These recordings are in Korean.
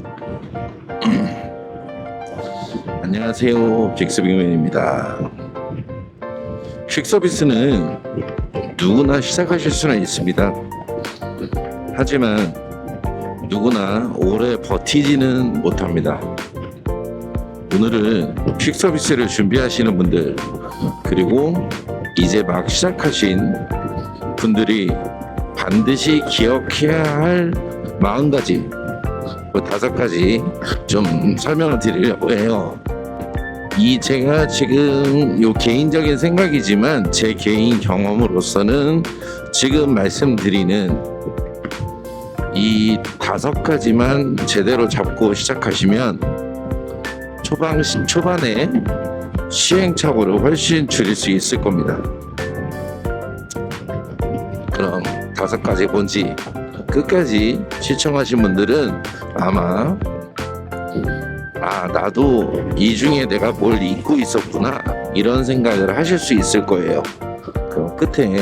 안녕하세요. 빅스빅맨입니다. 퀵 서비스는 누구나 시작하실 수는 있습니다. 하지만 누구나 오래 버티지는 못합니다. 오늘은 퀵 서비스를 준비하시는 분들 그리고 이제 막 시작하신 분들이 반드시 기억해야 할 40가지 그 다섯 가지 좀 설명을 드리려고 해요. 이 제가 지금 요 개인적인 생각이지만 제 개인 경험으로서는 지금 말씀드리는 이 다섯 가지만 제대로 잡고 시작하시면 초반 초반에 시행착오를 훨씬 줄일 수 있을 겁니다. 그럼 다섯 가지 뭔지 끝까지 시청하신 분들은 아마 아 나도 이 중에 내가 뭘 잊고 있었구나 이런 생각을 하실 수 있을 거예요. 그럼 끝에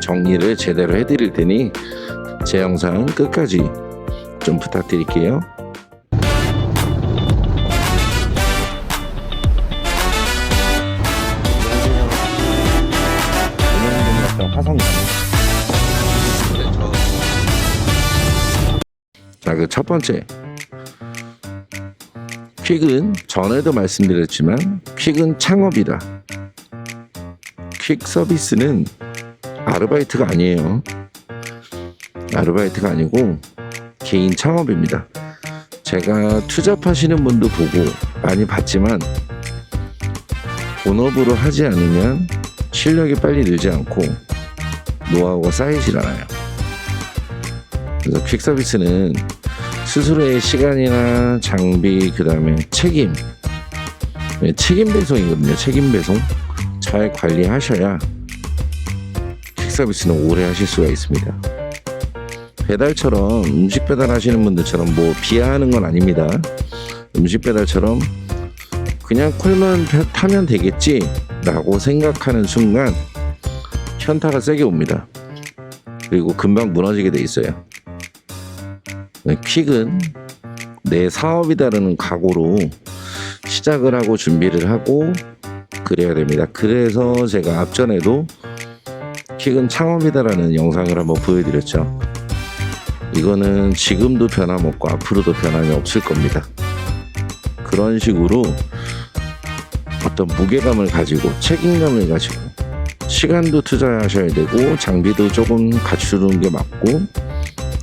정리를 제대로 해드릴 테니 제 영상 끝까지 좀 부탁드릴게요. 자, 그 첫 번째. 퀵은 전에도 말씀드렸지만 퀵은 창업이다. 퀵 서비스는 아르바이트가 아니에요. 아르바이트가 아니고 개인 창업입니다. 제가 투잡하시는 분도 보고 많이 봤지만 본업으로 하지 않으면 실력이 빨리 늘지 않고 노하우가 쌓이질 않아요. 그래서 퀵 서비스는 스스로의 시간이나 장비 그 다음에 책임 네, 책임 배송이거든요. 책임 배송 잘 관리하셔야 퀵 서비스는 오래 하실 수가 있습니다. 배달처럼 음식 배달하시는 분들처럼 뭐 비하하는 건 아닙니다. 음식 배달처럼 그냥 콜만 펴- 타면 되겠지라고 생각하는 순간 현타가 세게 옵니다. 그리고 금방 무너지게 돼 있어요. 네, 퀵은 내 사업이다라는 각오로 시작을 하고 준비를 하고 그래야 됩니다. 그래서 제가 앞전에도 퀵은 창업이다라는 영상을 한번 보여드렸죠. 이거는 지금도 변함없고 앞으로도 변함이 없을 겁니다. 그런 식으로 어떤 무게감을 가지고 책임감을 가지고 시간도 투자하셔야 되고 장비도 조금 갖추는 게 맞고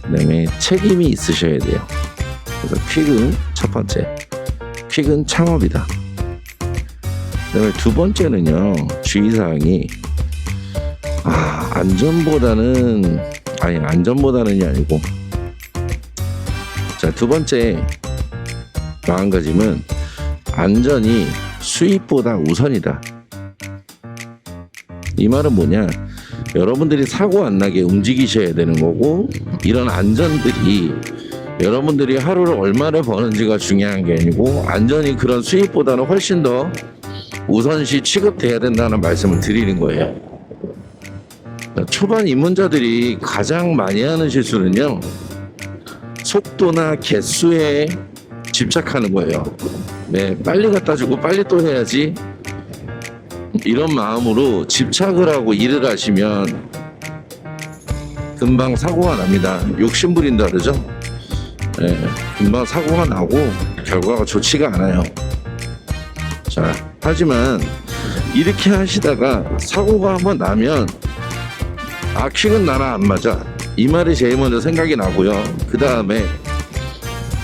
그다음에 책임이 있으셔야 돼요. 그래서 퀵은 첫 번째, 퀵은 창업이다. 그다음에 두 번째는요 주의사항이 아 안전보다는 아니 안전보다는이 아니고 자 두 번째 마음가짐은 안전이 수입보다 우선이다. 이 말은 뭐냐? 여러분들이 사고 안 나게 움직이셔야 되는 거고 이런 안전들이 여러분들이 하루를 얼마를 버는지가 중요한 게 아니고 안전이 그런 수입보다는 훨씬 더 우선시 취급돼야 된다는 말씀을 드리는 거예요. 초반 입문자들이 가장 많이 하는 실수는요 속도나 개수에 집착하는 거예요. 네, 빨리 갖다 주고 빨리 또 해야지 이런 마음으로 집착을 하고 일을 하시면 금방 사고가 납니다. 욕심 부린다 그러죠? 예, 금방 사고가 나고 결과가 좋지가 않아요. 자, 하지만 이렇게 하시다가 사고가 한번 나면 아, 퀵은 나랑 안 맞아. 이 말이 제일 먼저 생각이 나고요. 그 다음에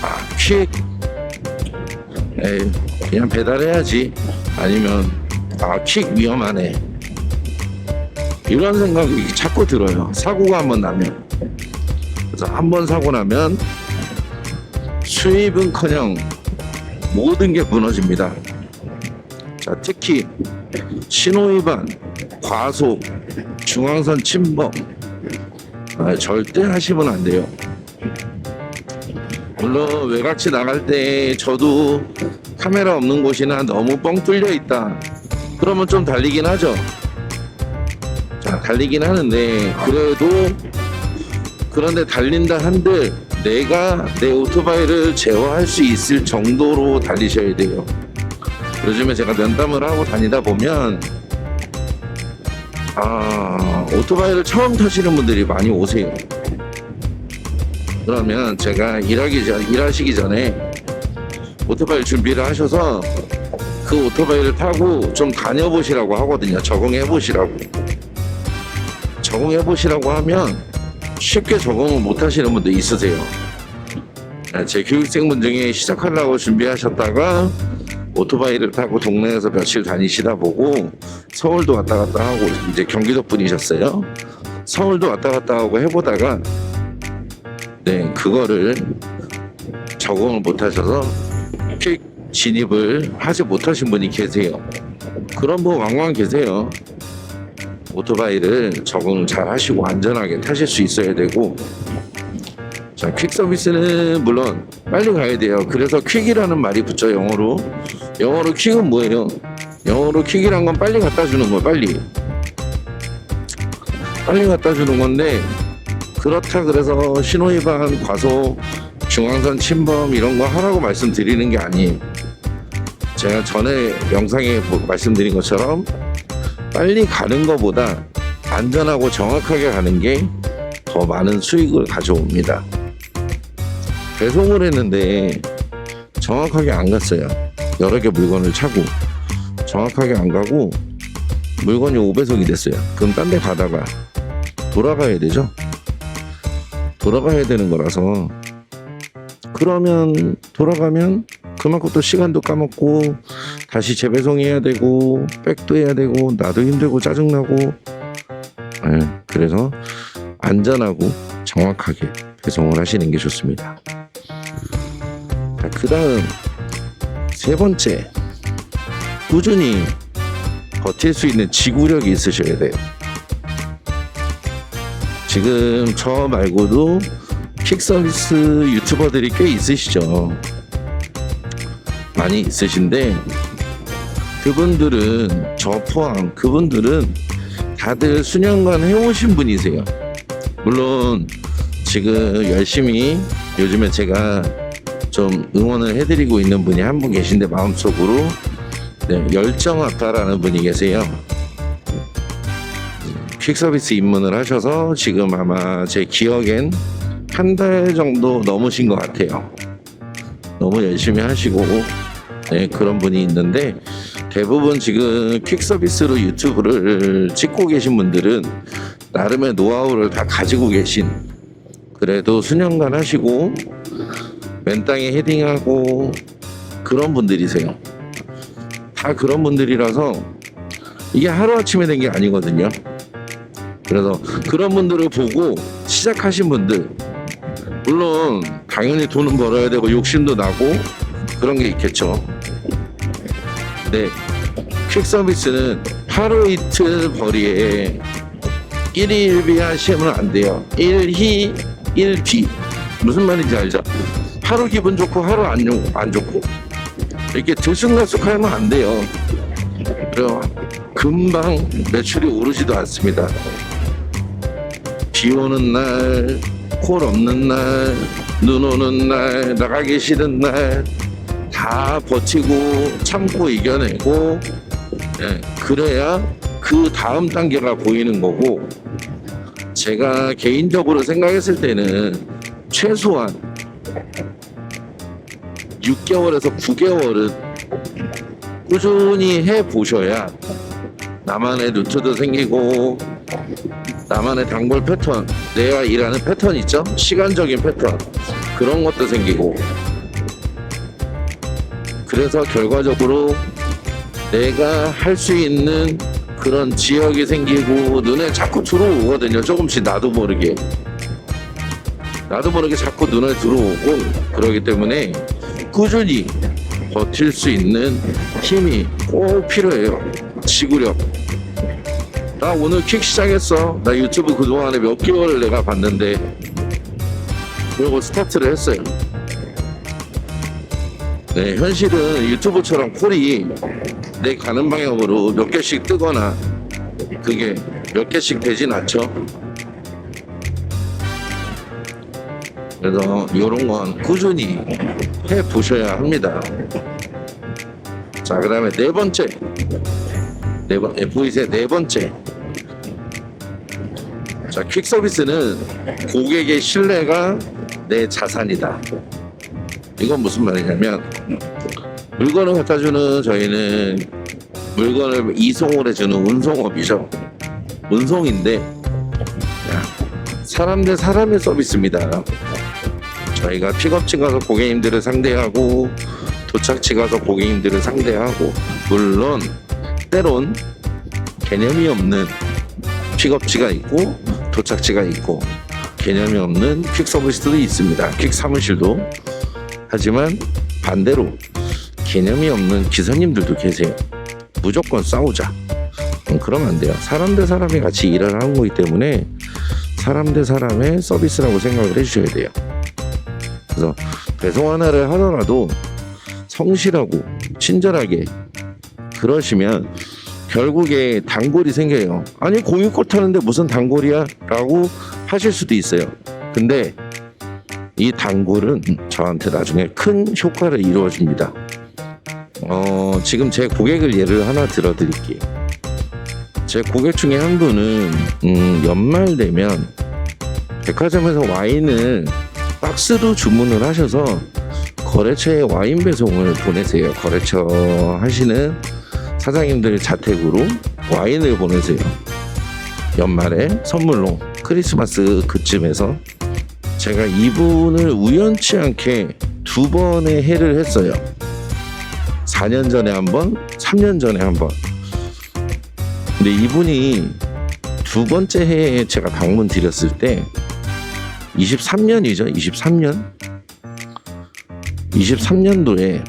아, 퀵 에이, 그냥 배달해야지. 아니면 아, 퀵 위험하네. 이런 생각이 자꾸 들어요. 사고가 한번 나면. 그래서 한 번 사고 나면 수입은커녕 모든 게 무너집니다. 자, 특히 신호위반, 과속, 중앙선 침범 아, 절대 하시면 안 돼요. 물론 외곽지 나갈 때 저도 카메라 없는 곳이나 너무 뻥 뚫려 있다. 그러면 좀 달리긴 하죠. 자, 달리긴 하는데 그래도 그런데 달린다 한들 내가 내 오토바이를 제어할 수 있을 정도로 달리셔야 돼요. 요즘에 제가 면담을 하고 다니다 보면 아 오토바이를 처음 타시는 분들이 많이 오세요. 그러면 제가 일하기 전 일하시기 전에 오토바이 준비를 하셔서 그 오토바이를 타고 좀 다녀보시라고 하거든요. 적응해 보시라고. 적응해 보시라고 하면 쉽게 적응을 못 하시는 분도 있으세요. 네, 제 교육생분 중에 시작하려고 준비하셨다가 오토바이를 타고 동네에서 며칠 다니시다 보고 서울도 왔다 갔다 하고 이제 경기도 분이셨어요. 서울도 왔다 갔다 하고 해보다가 네 그거를 적응을 못 하셔서 퀵 진입을 하지 못하신 분이 계세요. 그런 분 왕왕 계세요. 오토바이를 적응 잘 하시고 안전하게 타실 수 있어야 되고 자, 퀵 서비스는 물론 빨리 가야 돼요. 그래서 퀵이라는 말이 붙죠, 영어로. 영어로 퀵은 뭐예요? 영어로 퀵이란 건 빨리 갖다 주는 거예요, 빨리. 빨리 갖다 주는 건데 그렇다 그래서 신호위반, 과속, 중앙선 침범 이런 거 하라고 말씀드리는 게 아니에요. 제가 전에 영상에 뭐 말씀드린 것처럼 빨리 가는 것보다 안전하고 정확하게 가는 게 더 많은 수익을 가져옵니다. 배송을 했는데 정확하게 안 갔어요. 여러 개 물건을 차고 정확하게 안 가고 물건이 5배속이 됐어요. 그럼 딴 데 가다가 돌아가야 되죠. 돌아가야 되는 거라서 그러면 돌아가면 그만큼 또 시간도 까먹고 다시 재배송해야 되고 백도 해야 되고 나도 힘들고 짜증나고 예, 그래서 안전하고 정확하게 배송을 하시는 게 좋습니다. 그 다음 세 번째 꾸준히 버틸 수 있는 지구력이 있으셔야 돼요. 지금 저 말고도 킥 서비스 유튜버들이 꽤 있으시죠. 많이 있으신데 그분들은 저 포함 그분들은 다들 수년간 해오신 분이세요. 물론 지금 열심히 요즘에 제가 좀 응원을 해드리고 있는 분이 한 분 계신데 마음속으로 네, 열정 아빠라는 분이 계세요. 퀵 서비스 입문을 하셔서 지금 아마 제 기억엔 한 달 정도 넘으신 것 같아요. 너무 열심히 하시고 네, 그런 분이 있는데 대부분 지금 퀵 서비스로 유튜브를 찍고 계신 분들은 나름의 노하우를 다 가지고 계신 그래도 수년간 하시고 맨 땅에 헤딩하고 그런 분들이세요. 다 그런 분들이라서 이게 하루아침에 된 게 아니거든요. 그래서 그런 분들을 보고 시작하신 분들 물론 당연히 돈은 벌어야 되고 욕심도 나고 그런 게 있겠죠. 네, 퀵 서비스는 하루 이틀 벌이에 1일 1비 하시면 안 돼요. 1희 1비 무슨 말인지 알죠? 하루 기분 좋고 하루 안, 좋- 안 좋고 이렇게 들쑥날쑥하면 안 돼요. 그래요. 금방 매출이 오르지도 않습니다. 비 오는 날, 콜 없는 날, 눈 오는 날, 나가기 싫은 날, 다 버티고 참고 이겨내고, 예, 그래야 그 다음 단계가 보이는 거고, 제가 개인적으로 생각했을 때는 최소한 6개월에서 9개월은 꾸준히 해 보셔야 나만의 루트도 생기고 나만의 단골 패턴, 내가 일하는 패턴 있죠? 시간적인 패턴 그런 것도 생기고 그래서 결과적으로 내가 할 수 있는 그런 지역이 생기고 눈에 자꾸 들어오거든요. 조금씩 나도 모르게 나도 모르게 자꾸 눈에 들어오고 그러기 때문에 꾸준히 버틸 수 있는 힘이 꼭 필요해요. 지구력. 나 오늘 킥 시작했어. 나 유튜브 그동안에 몇 개월을 내가 봤는데 그리고 스타트를 했어요. 네, 현실은 유튜브처럼 콜이 내 가는 방향으로 몇 개씩 뜨거나 그게 몇 개씩 되진 않죠. 그래서 이런 건 꾸준히 해 보셔야 합니다. 자, 그 다음에 네 번째. 네 번, F2의 네 번째. 자, 퀵 서비스는 고객의 신뢰가 내 자산이다. 이건 무슨 말이냐면, 물건을 갖다 주는 저희는 물건을 이송을 해주는 운송업이죠. 운송인데, 야, 사람 대 사람의 서비스입니다. 저희가 픽업지 가서 고객님들을 상대하고, 도착지 가서 고객님들을 상대하고, 물론, 때론 개념이 없는 픽업지가 있고, 도착지가 있고, 개념이 없는 퀵 서비스도 있습니다. 퀵 사무실도. 하지만 반대로 개념이 없는 기사님들도 계세요. 무조건 싸우자. 음, 그러면 안 돼요. 사람 대 사람이 같이 일을 하는 거기 때문에 사람 대 사람의 서비스라고 생각을 해주셔야 돼요. 그래서 배송 하나를 하더라도 성실하고 친절하게 그러시면 결국에 단골이 생겨요. 아니 공유권 타는데 무슨 단골이야? 라고 하실 수도 있어요. 근데 이 단골은 저한테 나중에 큰 효과를 이루어 줍니다. 어, 지금 제 고객을 예를 하나 들어 드릴게요. 제 고객 중에 한 분은 음, 연말 되면 백화점에서 와인을 박스로 주문을 하셔서 거래처에 와인 배송을 보내세요. 거래처 하시는 사장님들 자택으로 와인을 보내세요. 연말에 선물로 크리스마스 그쯤에서 제가 이분을 우연치 않게 두 번의 해를 했어요. 4년 전에 한 번, 3년 전에 한 번. 근데 이분이 두 번째 해에 제가 방문 드렸을 때 23년이죠. 23년. 23년도에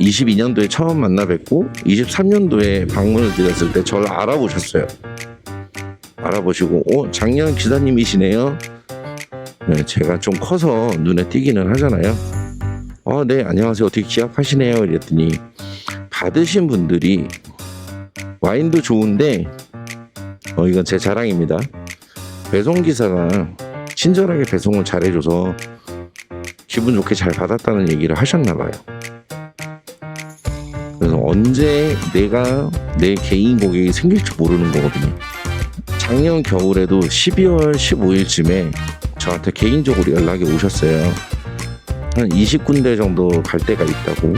22년도에 처음 만나 뵙고 23년도에 방문을 드렸을 때 저를 알아보셨어요. 알아보시고 어 작년 기사님이시네요. 네, 제가 좀 커서 눈에 띄기는 하잖아요. 어, 네, 안녕하세요. 어떻게 기억하시네요? 이랬더니 받으신 분들이 와인도 좋은데 어, 이건 제 자랑입니다. 배송 기사가 친절하게 배송을 잘해줘서 기분 좋게 잘 받았다는 얘기를 하셨나 봐요. 그래서 언제 내가 내 개인 고객이 생길지 모르는 거거든요. 작년 겨울에도 12월 15일쯤에 저한테 개인적으로 연락이 오셨어요. 한 20군데 정도 갈 데가 있다고.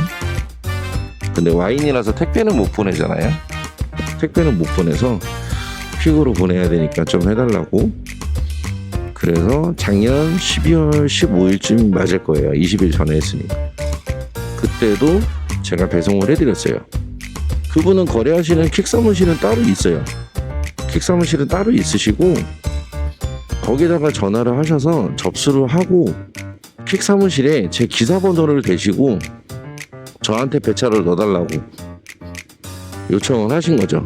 근데 와인이라서 택배는 못 보내잖아요. 택배는 못 보내서 퀵으로 보내야 되니까 좀 해달라고. 그래서 작년 12월 15일쯤 맞을 거예요. 20일 전에 했으니까. 그때도 제가 배송을 해드렸어요. 그분은 거래하시는 퀵 사무실은 따로 있어요. 퀵 사무실은 따로 있으시고 거기다가 전화를 하셔서 접수를 하고 퀵 사무실에 제 기사 번호를 대시고 저한테 배차를 넣어달라고 요청을 하신 거죠.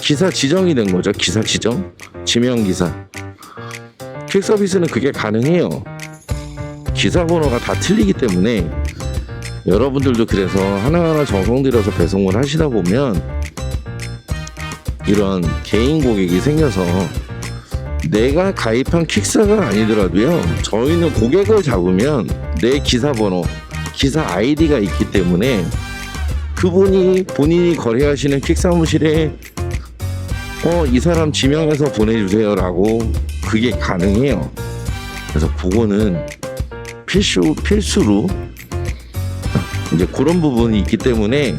기사 지정이 된 거죠. 기사 지정, 지명 기사. 퀵 서비스는 그게 가능해요. 기사 번호가 다 틀리기 때문에 여러분들도 그래서 하나하나 정성 들여서 배송을 하시다 보면 이런 개인 고객이 생겨서 내가 가입한 퀵사가 아니더라도요. 저희는 고객을 잡으면 내 기사 번호, 기사 아이디가 있기 때문에 그분이 본인이 거래하시는 퀵 사무실에 어, 이 사람 지명해서 보내주세요라고 그게 가능해요. 그래서 그거는 필수, 필수로 이제 그런 부분이 있기 때문에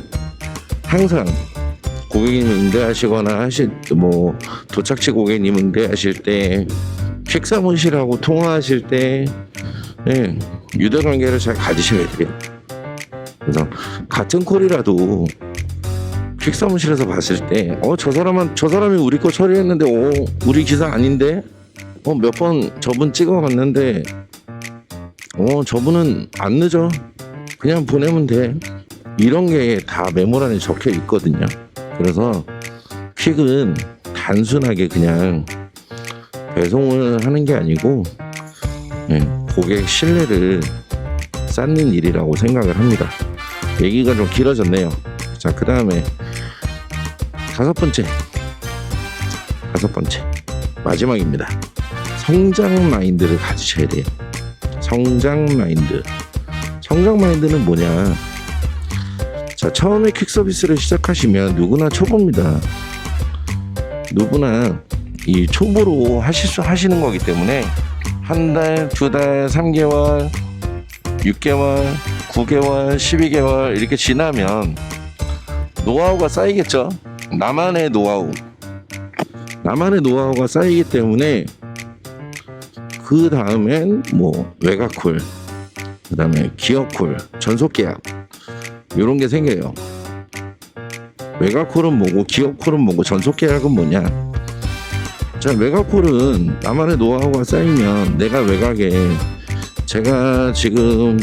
항상 고객님 응대하시거나 하실 뭐 도착지 고객님 응대하실 때 퀵사무실하고 통화하실 때 예, 유대 관계를 잘 가지셔야 돼요. 그래서 같은 콜이라도 퀵사무실에서 봤을 때 어 저 사람은 저 사람이 우리 거 처리했는데 어 우리 기사 아닌데 어 몇 번 저분 찍어봤는데 어 저분은 안 늦어 그냥 보내면 돼 이런 게 다 메모란에 적혀 있거든요. 그래서 퀵은 단순하게 그냥 배송을 하는 게 아니고 예, 고객 신뢰를 쌓는 일이라고 생각을 합니다. 얘기가 좀 길어졌네요. 자, 그 다음에 다섯 번째, 다섯 번째 마지막입니다. 성장 마인드를 가지셔야 돼요. 성장 마인드. 성장 마인드는 뭐냐? 자, 처음에 퀵 서비스를 시작하시면 누구나 초보입니다. 누구나 이 초보로 하실 수 하시는 거기 때문에 한 달, 두 달, 3개월, 6개월, 9개월, 12개월 이렇게 지나면 노하우가 쌓이겠죠. 나만의 노하우. 나만의 노하우가 쌓이기 때문에 그 다음엔 뭐 외곽쿨, 그 다음에 기업쿨, 전속계약 이런 게 생겨요. 외곽쿨은 뭐고 기업쿨은 뭐고 전속계약은 뭐냐? 자 외곽쿨은 나만의 노하우가 쌓이면 내가 외곽에 제가 지금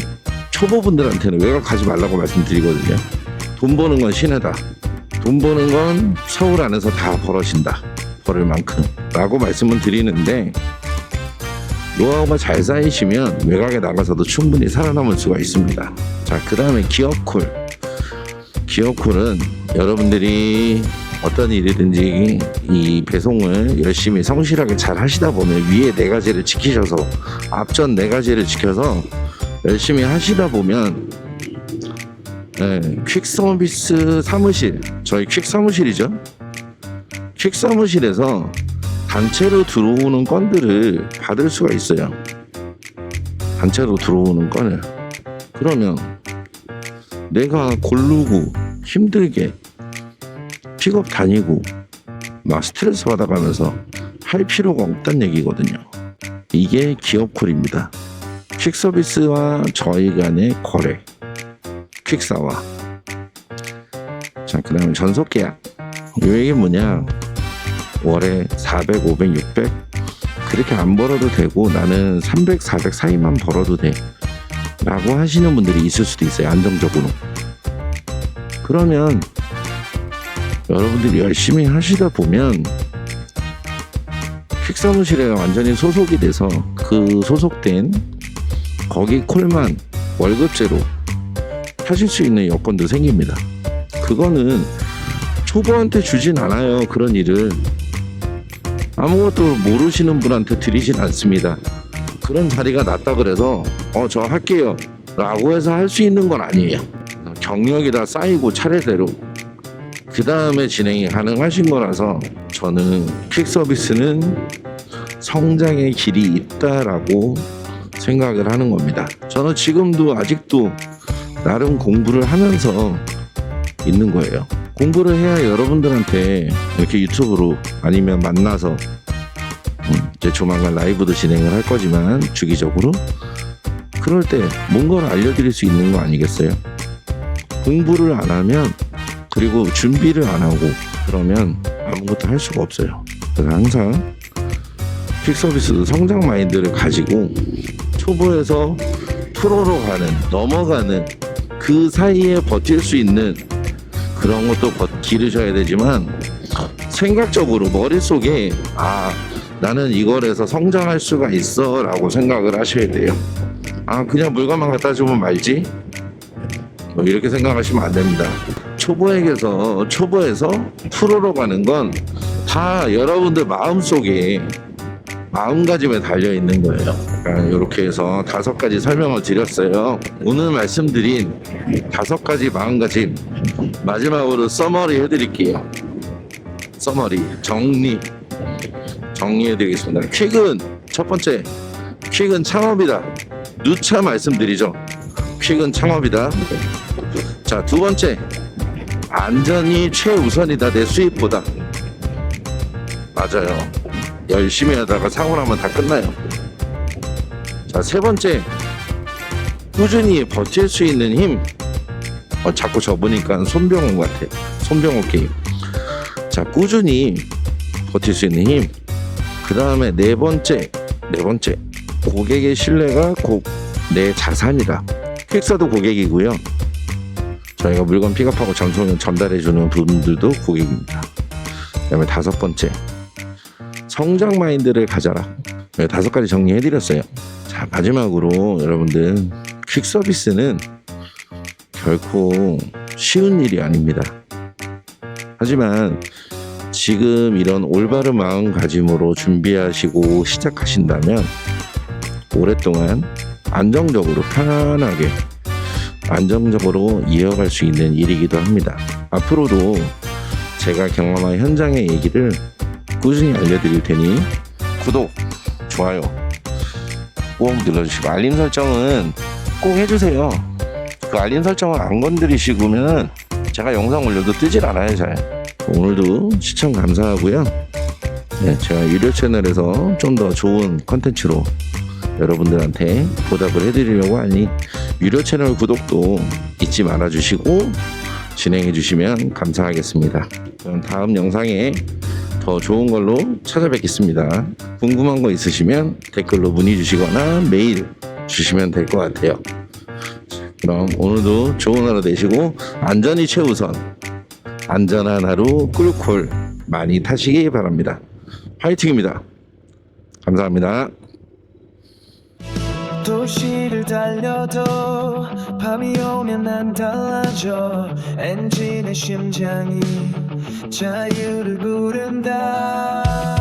초보분들한테는 외곽 가지 말라고 말씀드리거든요. 돈 버는 건 신혜다. 돈 버는 건 서울 안에서 다 벌어진다. 벌을 만큼. 라고 말씀을 드리는데, 노하우가 잘 쌓이시면 외곽에 나가서도 충분히 살아남을 수가 있습니다. 자, 그 다음에 기업콜. 기업콜은 여러분들이 어떤 일이든지 이 배송을 열심히 성실하게 잘 하시다 보면 위에 네 가지를 지키셔서 앞전 네 가지를 지켜서 열심히 하시다 보면 네, 퀵 서비스 사무실 저희 퀵 사무실이죠. 퀵 사무실에서 단체로 들어오는 건들을 받을 수가 있어요. 단체로 들어오는 건을 그러면 내가 고르고 힘들게 픽업 다니고 막 스트레스 받아가면서 할 필요가 없다는 얘기거든요. 이게 기업콜입니다. 퀵 서비스와 저희 간의 거래. 퀵사와. 자, 그 다음에 전속 계약. 요 얘기 뭐냐. 월에 400, 500, 600. 그렇게 안 벌어도 되고 나는 300, 400 사이만 벌어도 돼. 라고 하시는 분들이 있을 수도 있어요. 안정적으로. 그러면 여러분들이 열심히 하시다 보면 퀵사무실에 완전히 소속이 돼서 그 소속된 거기 콜만 월급제로 하실 수 있는 여건도 생깁니다. 그거는 초보한테 주진 않아요. 그런 일을 아무것도 모르시는 분한테 드리진 않습니다. 그런 자리가 낫다 그래서 어 저 할게요 라고 해서 할 수 있는 건 아니에요. 경력이 다 쌓이고 차례대로 그 다음에 진행이 가능하신 거라서 저는 퀵 서비스는 성장의 길이 있다라고 생각을 하는 겁니다. 저는 지금도 아직도 나름 공부를 하면서 있는 거예요. 공부를 해야 여러분들한테 이렇게 유튜브로 아니면 만나서 음, 이제 조만간 라이브도 진행을 할 거지만 주기적으로 그럴 때 뭔가를 알려드릴 수 있는 거 아니겠어요? 공부를 안 하면 그리고 준비를 안 하고 그러면 아무것도 할 수가 없어요. 그래서 항상 퀵 서비스도 성장 마인드를 가지고 초보에서 프로로 가는 넘어가는 그 사이에 버틸 수 있는 그런 것도 버- 기르셔야 되지만 생각적으로 머릿속에 아 나는 이걸 해서 성장할 수가 있어 라고 생각을 하셔야 돼요 아 그냥 물건만 갖다 주면 말지 뭐 이렇게 생각하시면 안 됩니다 초보에게서 초보에서 프로로 가는 건 다 여러분들 마음속에 마음가짐에 달려 있는 거예요. 이렇게 해서 다섯 가지 설명을 드렸어요. 오늘 말씀드린 다섯 가지 마음가짐 마지막으로 써머리 해드릴게요. 써머리 정리 정리해드리겠습니다. 퀵은 첫 번째 퀵은 창업이다. 누차 말씀드리죠. 퀵은 창업이다. 자 두 번째 안전이 최우선이다 내 수입보다 맞아요. 열심히 하다가 사고 나면 다 끝나요. 자, 세 번째. 꾸준히 버틸 수 있는 힘. 어, 자꾸 접으니까 손병호 같아. 손병호 게임. 자, 꾸준히 버틸 수 있는 힘. 그 다음에 네 번째. 네 번째. 고객의 신뢰가 곧 내 자산이다. 퀵사도 고객이고요. 저희가 물건 픽업하고 전송을 전달해주는 분들도 고객입니다. 그 다음에 다섯 번째. 성장 마인드를 가져라. 네, 다섯 가지 정리해드렸어요. 자, 마지막으로 여러분들, 퀵 서비스는 결코 쉬운 일이 아닙니다. 하지만 지금 이런 올바른 마음가짐으로 준비하시고 시작하신다면 오랫동안 안정적으로 편안하게 안정적으로 이어갈 수 있는 일이기도 합니다. 앞으로도 제가 경험한 현장의 얘기를 꾸준히 알려드릴 테니 구독, 좋아요 꼭 눌러주시고 알림 설정은 꼭 해주세요. 그 알림 설정을 안 건드리시고면 제가 영상 올려도 뜨질 않아요 잘. 오늘도 시청 감사하고요. 네, 제가 유료 채널에서 좀 더 좋은 컨텐츠로 여러분들한테 보답을 해드리려고 하니 유료 채널 구독도 잊지 말아 주시고 진행해 주시면 감사하겠습니다. 그럼 다음 영상에 더 좋은 걸로 찾아뵙겠습니다. 궁금한 거 있으시면 댓글로 문의 주시거나 메일 주시면 될 것 같아요. 그럼 오늘도 좋은 하루 되시고 안전이 최우선 안전한 하루 꿀꿀 많이 타시기 바랍니다. 화이팅입니다. 감사합니다. 도시를 달려도 밤이 오면 난 달라져. 엔진의 심장이 자유를 부른다